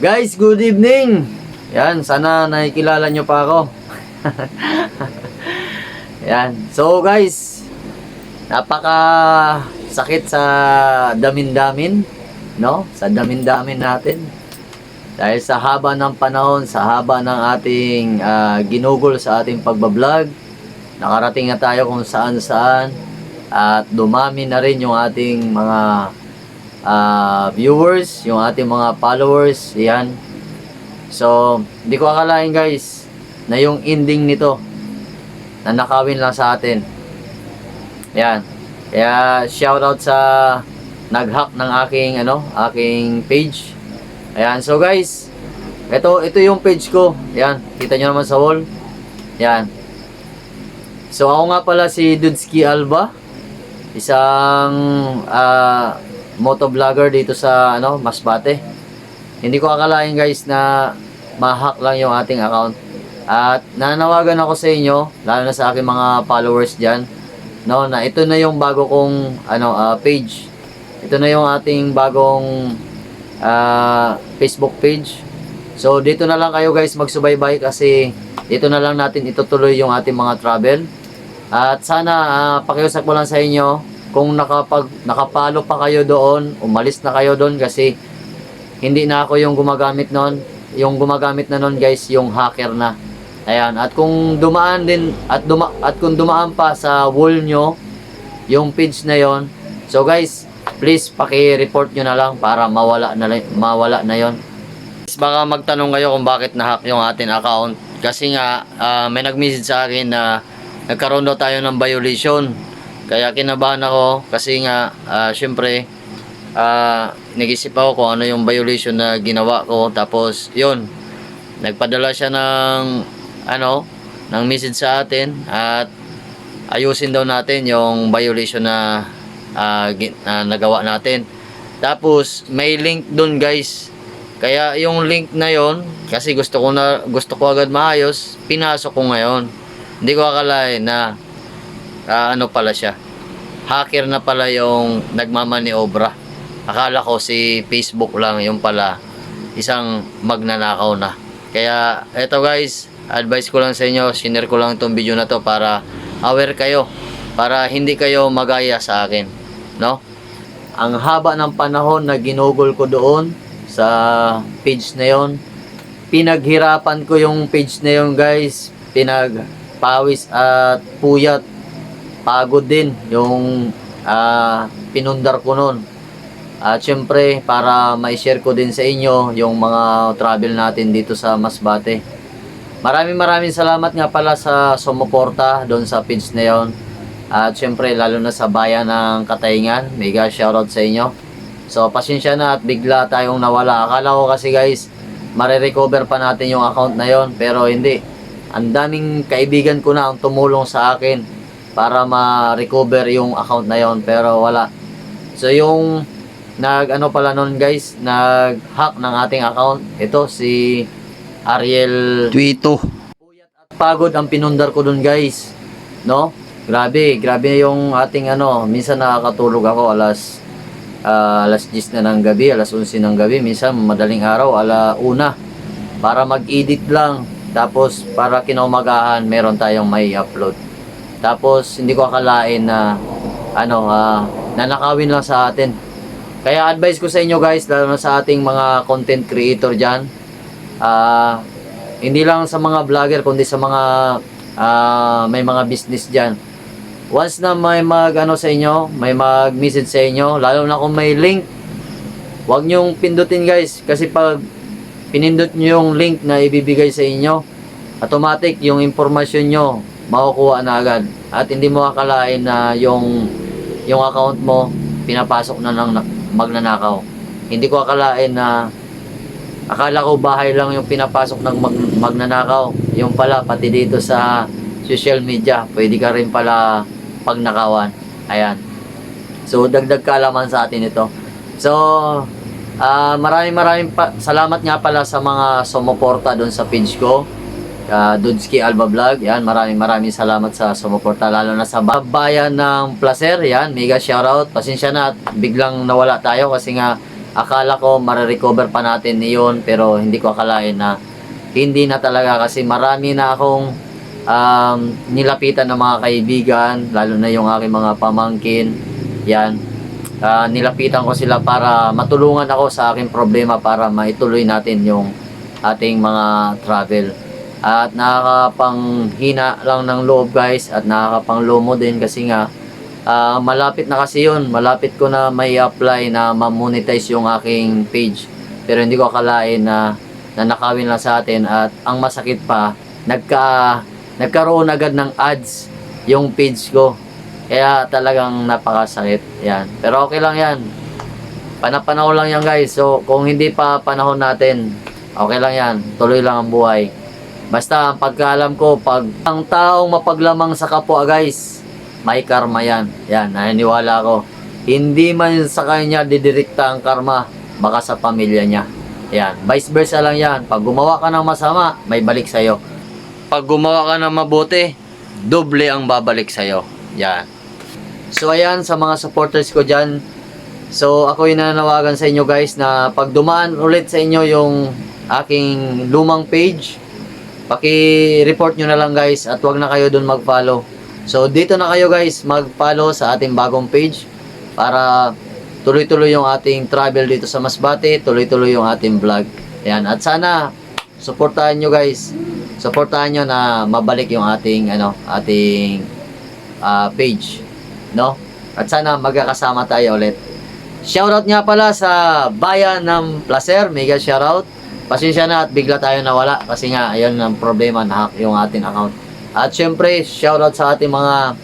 Guys, good evening. Yan, sana nakikilala nyo pa ako. Yan. So guys, napaka sakit sa damin-damin, no? Sa damin-damin natin. Dahil sa haba ng panahon, sa haba ng ating ah, ginugol sa ating pagbablog, nakarating na tayo kung saan-saan at dumami na rin yung ating mga ah, viewers, yung ating mga followers, yan. So, hindi ko akalain guys na yung ending nito na nakawin lang sa atin. Yan. Kaya shoutout sa nag-hack ng aking ano, aking page. Ayan, so guys, ito ito yung page ko. Yan, kita nyo naman sa wall. Yan. So ako nga pala si Dudski Alba, isang ah, motovlogger dito sa ano, Masbate. Hindi ko akalain guys na ma-hack lang yung ating account. At nanawagan ako sa inyo, lalo na sa aking mga followers diyan, no, na ito na yung bago kong ano ah, page. Ito na yung ating bagong ah, Facebook page. So dito na lang kayo guys magsubaybay kasi dito na lang natin itutuloy yung ating mga travel. At sana ah, pakiusap ko lang sa inyo kung nakapag nakapalo pa kayo doon, umalis na kayo doon kasi hindi na ako yung gumagamit noon. Yung gumagamit na noon guys, yung hacker na. Ayan, at kung dumaan din at duma at kung dumaan pa sa wall nyo yung page na yon. So guys, please paki-report nyo na lang para mawala na mawala na yon. Baka magtanong kayo kung bakit na-hack yung ating account. Kasi nga, ah, may nag-message sa akin na nagkaroon daw tayo ng violation. Kaya kinabahan ako kasi nga, ah, syempre, ah, nag-isip ako kung ano yung violation na ginawa ko. Tapos, yun, nagpadala siya ng, ano, ng message sa atin at ayusin daw natin yung violation na, gi- na nagawa natin. Tapos, may link dun guys. Kaya yung link na yon kasi gusto ko na gusto ko agad maayos, pinasok ko ngayon. Hindi ko akalain na ah, ano pala siya. Hacker na pala yung nagmamaniobra. Akala ko si Facebook lang yung pala isang magnanakaw na. Kaya eto guys, advice ko lang sa inyo, sinare ko lang itong video na to para aware kayo. Para hindi kayo magaya sa akin. No? Ang haba ng panahon na ginugol ko doon sa page na yon pinaghirapan ko yung page na yon guys pinagpawis at puyat pagod din yung ah, pinundar ko noon at syempre para ma-share ko din sa inyo yung mga travel natin dito sa Masbate. Maraming maraming salamat nga pala sa sumuporta doon sa page na yon at syempre lalo na sa bayan ng Katayngan mega shoutout sa inyo. So, pasensya na at bigla tayong nawala. Akala ko kasi guys, marirecover pa natin yung account na yon pero hindi. Ang daming kaibigan ko na ang tumulong sa akin para ma-recover yung account na yon pero wala. So, yung nag ano pala nun guys, nag-hack ng ating account. Ito si Ariel Twito. pagod ang pinundar ko dun guys. No? Grabe, grabe yung ating ano, minsan nakakatulog ako alas ah, alas 10 na ng gabi, alas 11 ng gabi, minsan madaling araw, ala una para mag-edit lang. Tapos para kinaumagahan, meron tayong may upload. Tapos hindi ko akalain na ano, ah, nanakawin lang sa atin. Kaya advice ko sa inyo guys, lalo na sa ating mga content creator diyan, ah hindi lang sa mga vlogger kundi sa mga ah, may mga business diyan. Once na may mag ano sa inyo, may mag-message sa inyo, lalo na kung may link, huwag niyong pindutin guys kasi pag pinindot niyo yung link na ibibigay sa inyo, automatic yung impormasyon nyo makukuha na agad at hindi mo akalain na yung yung account mo pinapasok na ng na- magnanakaw. Hindi ko akalain na akala ko bahay lang yung pinapasok ng mag, magnanakaw. Yung pala pati dito sa social media, pwede ka rin pala pagnakawan. Ayan. So dagdag kaalaman sa atin ito. So ah maraming maraming pa, salamat nga pala sa mga sumuporta doon sa page ko. Uh, Dudski Alba Vlog. Yan, maraming maraming salamat sa sumuporta lalo na sa bayan ng Placer. Yan, mega shoutout. Pasensya na at biglang nawala tayo kasi nga akala ko marirecover pa natin iyon pero hindi ko akalain na hindi na talaga kasi marami na akong um, nilapitan ng mga kaibigan, lalo na yung aking mga pamangkin. Yan. Ah, nilapitan ko sila para matulungan ako sa aking problema para maituloy natin yung ating mga travel. At nakakapanghina lang ng loob guys at nakakapanglomo din kasi nga ah, malapit na kasi yun. Malapit ko na may apply na ma-monetize yung aking page. Pero hindi ko akalain na nanakawin lang sa atin at ang masakit pa, nagka nagkaroon agad ng ads yung page ko. Kaya talagang napakasakit. Yan. Pero okay lang yan. Panapanahon lang yan guys. So kung hindi pa panahon natin, okay lang yan. Tuloy lang ang buhay. Basta ang pagkaalam ko, pag ang taong mapaglamang sa kapwa guys, may karma yan. Yan, naniniwala ko. Hindi man sa kanya didirikta ang karma, baka sa pamilya niya. Yan, vice versa lang yan. Pag gumawa ka ng masama, may balik sa'yo. Pag gumawa ka ng mabuti, doble ang babalik sa'yo. Yan. So ayan, sa mga supporters ko dyan, so ako yung nananawagan sa inyo guys na pag dumaan ulit sa inyo yung aking lumang page, paki-report nyo na lang guys at wag na kayo dun mag-follow. So dito na kayo guys mag-follow sa ating bagong page para tuloy-tuloy yung ating travel dito sa Masbate, tuloy-tuloy yung ating vlog. Ayan, at sana suportahan nyo guys. Suportahan nyo na mabalik yung ating ano, ating ah, page, no? At sana magkakasama tayo ulit. Shoutout nga pala sa Bayan ng Placer, mega shoutout. Pasensya na at bigla tayo nawala kasi nga ayun ang problema na yung ating account. At syempre, shoutout sa ating mga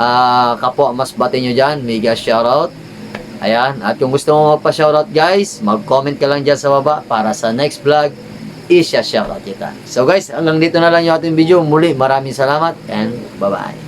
ah, kapwa mas bati nyo dyan, mega shoutout. Ayan, at kung gusto mo magpa-shoutout guys, mag-comment ka lang dyan sa baba para sa next vlog, isya shoutout kita. So guys, hanggang dito na lang yung ating video. Muli, maraming salamat and bye-bye.